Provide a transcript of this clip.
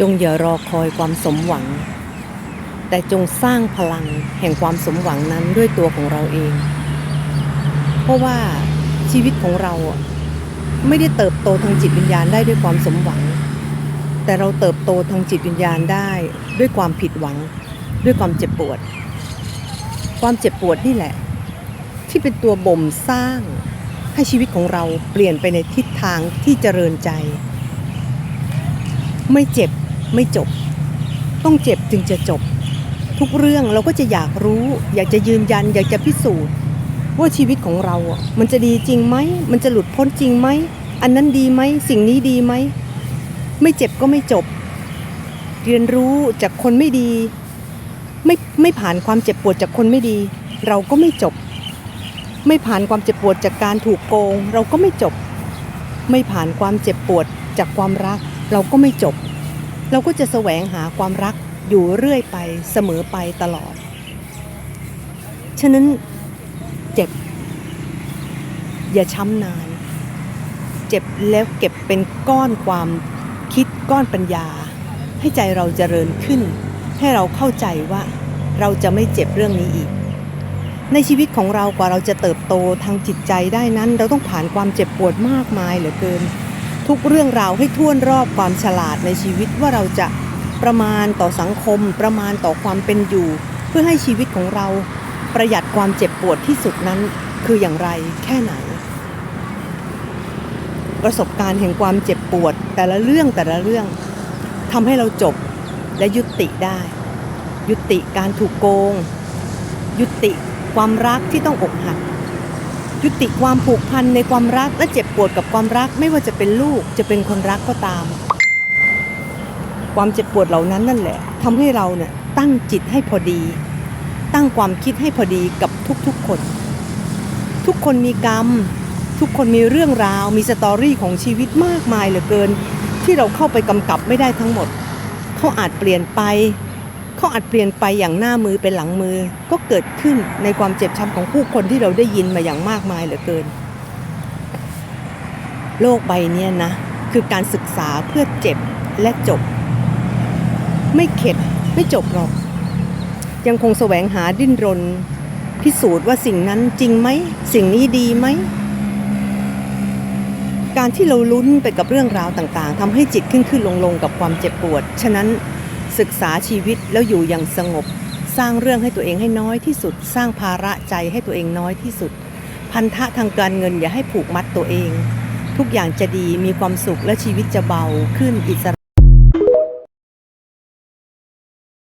จงอย่ารอคอยความสมหวัง แต่จงสร้างพลังแห่งความสมหวังนั้นด้วยตัวของเราเอง เพราะว่าชีวิตของเราไม่ได้เติบโตทางจิตวิญญาณได้ด้วยความสมหวัง แต่เราเติบโตทางจิตวิญญาณได้ด้วยความผิดหวัง ด้วยความเจ็บปวด ความเจ็บปวดนี่แหละ ที่เป็นตัวบ่มสร้าง ให้ชีวิตของเราเปลี่ยนไปในทิศทางที่เจริญใจ ไม่เจ็บ ไม่จบ ต้องเจ็บจึงจะจบ ทุกเรื่องเราก็จะอยากรู้ อยากจะยืนยัน อยากจะพิสูจน์ ว่าชีวิตของเราอะมันจะดีจริงไหมมันจะหลุดพ้นจริงไหมอันนั้นดีไหมสิ่งนี้ดีไหมไม่เจ็บก็ไม่จบ เรียนรู้จากคนไม่ดี ไม่ไม่ผ่านความเจ็บปวดจากคนไม่ดี เราก็ไม่จบ ไม่ผ่านความเจ็บปวดจากการถูกโกง เราก็ไม่จบ ไม่ผ่านความเจ็บปวดจากความรัก เราก็ไม่จบ เราก็จะแสวงหาความรักอยู่เรื่อยไปเสมอไปตลอด ฉะนั้นเจ็บ อย่าช้ำนาน เจ็บแล้วเก็บเป็นก้อนความคิดก้อนปัญญา ให้ใจเราเจริญขึ้น ให้เราเข้าใจว่าเราจะไม่เจ็บเรื่องนี้อีก ในชีวิตของเรากว่าเราจะเติบโตทางจิตใจได้นั้น เราต้องผ่านความเจ็บปวดมากมายเหลือเกิน ทุกเรื่องราวให้ท่วนรอบความฉลาดในชีวิตว่าเราจะประมาณต่อสังคม ประมาณต่อความเป็นอยู่ เพื่อให้ชีวิตของเราประหยัดความเจ็บปวดที่สุดนั้นคืออย่างไรแค่ไหน ประสบการณ์แห่งความเจ็บปวด แต่ละเรื่องแต่ละเรื่องทำให้เราจบและยุติได้ ยุติการถูกโกง ยุติความรักที่ต้องอกหัก ยุติความผูกพันในความรักและเจ็บปวดกับความรักไม่ว่าจะเป็นลูกจะเป็นคนรักก็ตาม ความเจ็บปวดเหล่านั้นนั่นแหละทำให้เราเนี่ยตั้งจิตให้พอดี ตั้งความคิดให้พอดีกับทุกๆคน ทุกคนมีกรรม ทุกคนมีเรื่องราว มีสตอรี่ของชีวิตมากมายเหลือเกิน ที่เราเข้าไปกำกับไม่ได้ทั้งหมดเขาอาจเปลี่ยนไป เขาอาจเปลี่ยนไปอย่างหน้ามือเป็นหลังมือ ก็เกิดขึ้นในความเจ็บช้ำของผู้คนที่เราได้ยินมาอย่างมากมายเหลือเกิน โลกใบนี้นะ คือการศึกษาเพื่อเจ็บและจบ ไม่เข็ดไม่จบหรอก ยังคงแสวงหาดิ้นรน พิสูจน์ว่าสิ่งนั้นจริงไหม สิ่งนี้ดีไหมการที่เราลุ้นไปกับเรื่องราวต่างๆทำให้จิตขึ้นขึ้นลงลงกับความเจ็บปวด ฉะนั้น ศึกษาชีวิตแล้วอยู่อย่างสงบ สร้างเรื่องให้ตัวเองให้น้อยที่สุด สร้างภาระใจให้ตัวเองน้อยที่สุด พันธะทางการเงินอย่าให้ผูกมัดตัวเอง ทุกอย่างจะดีมีความสุขและชีวิตจะเบาขึ้นอิสระ